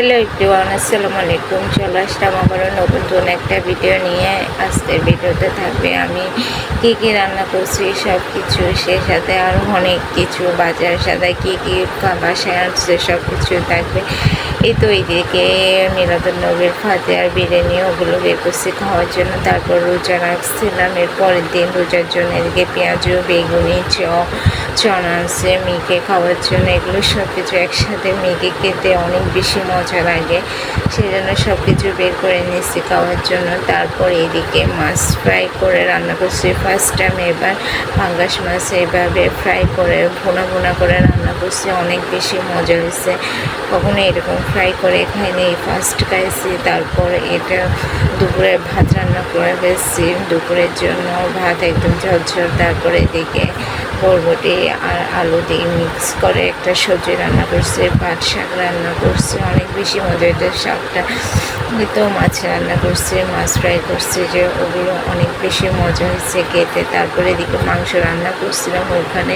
Hello everyone আসসালামু আলাইকুম। চলে আসলাম আবারও নতুন একটা ভিডিও নিয়ে। আজকের ভিডিওতে থাকবে আমি কি কি রান্না করছি সব কিছু সে সাথে আরও অনেক কিছু, বাজার সাথে কী কী বাসায় আসছে সব কিছু থাকবে। এই তো এইদিকে মিলাদুল নবীর ফাতে আর বিরিয়ানি ওগুলো বের করছি খাওয়ার জন্য তারপর রোজা রাখছিলাম। এর পরের দিন রোজার জন্য এদিকে পেঁয়াজু, বেগুনি, চ চনা আছে মেয়েকে খাওয়ার জন্য। এগুলো সব কিছু একসাথে মেয়েকে খেতে অনেক বেশি মজা লাগে। সেই জন্য সব কিছু বের করে নিচ্ছি খাওয়ার জন্য। তারপর এদিকে মাছ ফ্রাই করে রান্না করছি। ফার্স্ট টাইম এবার পাঙ্গাস মাছ এইভাবে ফ্রাই করে, ভোনা ভোনা করে রান্না করছি। অনেক বেশি মজা হয়েছে। কখনো এরকম ফ্রাই করে খাইনি ফার্স্ট খাইছি, তারপর এটা দুপুরে ভাত রান্না করে ফেলছি। দুপুরের জন্য ভাত একদম ঝরঝর, তারপরে এদিকে বরবটি আর আলু দিয়ে মিক্স করে একটা সবজি রান্না করছে পাট শাক রান্না করছে, অনেক বেশি মজা এটা শাকটা তো মাছ রান্না করছে, মাছ ফ্রাই করছে, যে ওগুলো অনেক বেশি মজা হয়েছে খেতে। তারপরে এদিকে মাংস রান্না করছিলাম, ওখানে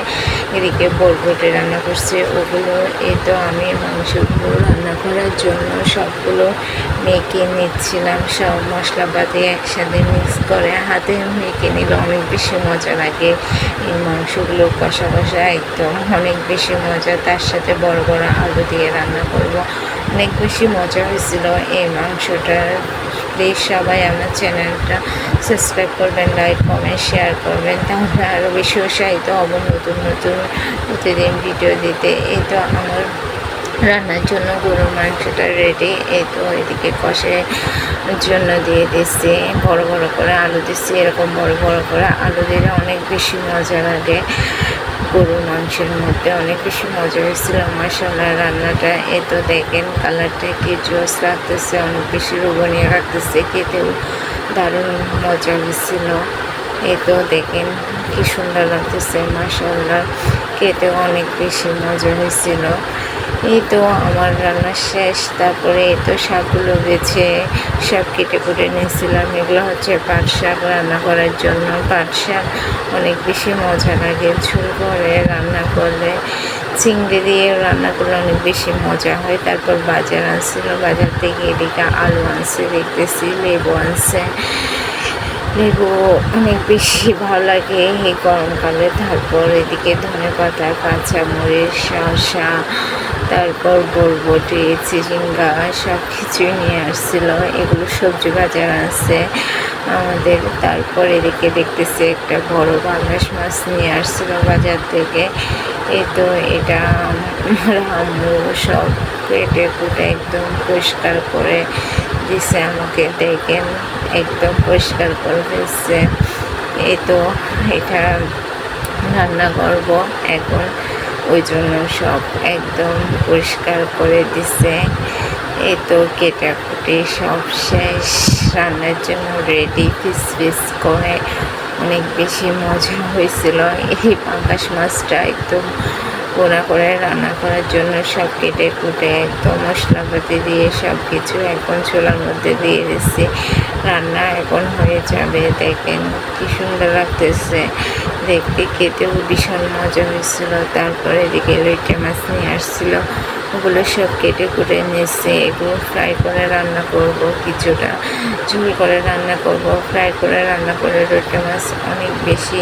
এদিকে বরবটি রান্না করছে। ওগুলো এ তো আমি মাংসগুলো রান্না করার জন্য সবগুলো মেখে নিচ্ছিলাম, সব মশলাপাতি একসাথে মিক্স করে। হাতে মেখে নিলে অনেক বেশি মজা লাগে এই মাংসগুলো কষা কষা একদম অনেক বেশি মজা, তার সাথে বড় বড় আলু দিয়ে রান্না করব। অনেক বেশি মজা হয়েছিল এই মাংসটার প্লিজ সবাই আমার চ্যানেলটা সাবস্ক্রাইব করবেন, লাইক, কমেন্ট, শেয়ার করবেন। তাহলে আরও বেশি উৎসাহিত হব নতুন নতুন প্রতিদিন ভিডিও দিতে। এই তো আমার রান্নার জন্য গরুর মাংসটা রেডি এই তো এদিকে কষে জন্য দিয়ে দিচ্ছি। বড় বড় করে আলু দিচ্ছি। এরকম বড় বড় করে আলু দিলে অনেক বেশি মজা লাগে। গরুর মাংসের মধ্যে অনেক বেশি মজা হয়েছিল। মশলা রান্নাটা। এ তো দেখেন, কালারটা কি জোস রাখতেছে অনেক বেশি রোগনীয় লাগতেছে। খেতেও দারুণ মজা হয়েছিল। এই তো দেখেন কি সুন্দর লাগতেছে মাসাল্লাহ খেতেও অনেক বেশি মজা হয়েছিল। এই তো আমার রান্না শেষ, তারপরে এই তো শাকগুলো বেছে সব কেটে কুটে নিয়েছিলাম। এগুলো হচ্ছে পাট শাক রান্না করার জন্য। পাট শাক অনেক বেশি মজা লাগে। ঝুল করে, রান্না করলে চিংড়ি দিয়ে রান্না করলে অনেক বেশি মজা হয়। তারপর বাজার আনছিল। বাজার থেকে এদিকে আলু আনছে, দেখতেছি, লেবু আনছে। লেবু অনেক বেশি ভালো লাগে এই গরমকালে। তারপর এদিকে ধনে পাতা, কাঁচামরিচ, শসা, তারপর বরবটি, চিচিঙ্গা সব কিছুই নিয়ে আসছিল। এগুলো সবজি বাজার আছে আমাদের। তারপর এদিকে দেখতেছি একটা বড় বাংলাস মাছ নিয়ে আসছিল বাজার থেকে। এই তো এটা আমার আম্মু সব কেটে কুটে একদম পরিষ্কার করে দিছে আমাকে দেখেন, একদম পরিষ্কার করে ফেলছে। এই তো এটা রান্না করব এখন। ওই জন্য সব একদম পরিষ্কার করে দিছে। এই তো কেটাকুটি সব শেষ। রান্নার জন্য রেডি পিস পিস করে অনেক বেশি মজা হয়েছিল। এই পাঙ্গাস মাছটা একদম পোনা করে রান্না করার জন্য সব কেটে কুটে একদম মশলাপাতি দিয়ে সব কিছু এখন চুলার মধ্যে দিয়ে দিচ্ছি। রান্না এখন হয়ে যাবে, দেখেন কি সুন্দর লাগতেছে। দেখতে খেতেও ভীষণ মজা হয়েছিল। তারপরে এদিকে লইটে মাছ নিয়ে আসছিল। ওগুলো সব কেটে কুটে নিয়েছে। এগুলো ফ্রাই করে রান্না করব, কিছুটা ঝোল করে রান্না করব। ফ্রাই করে রান্না করে লইটে মাছ অনেক বেশি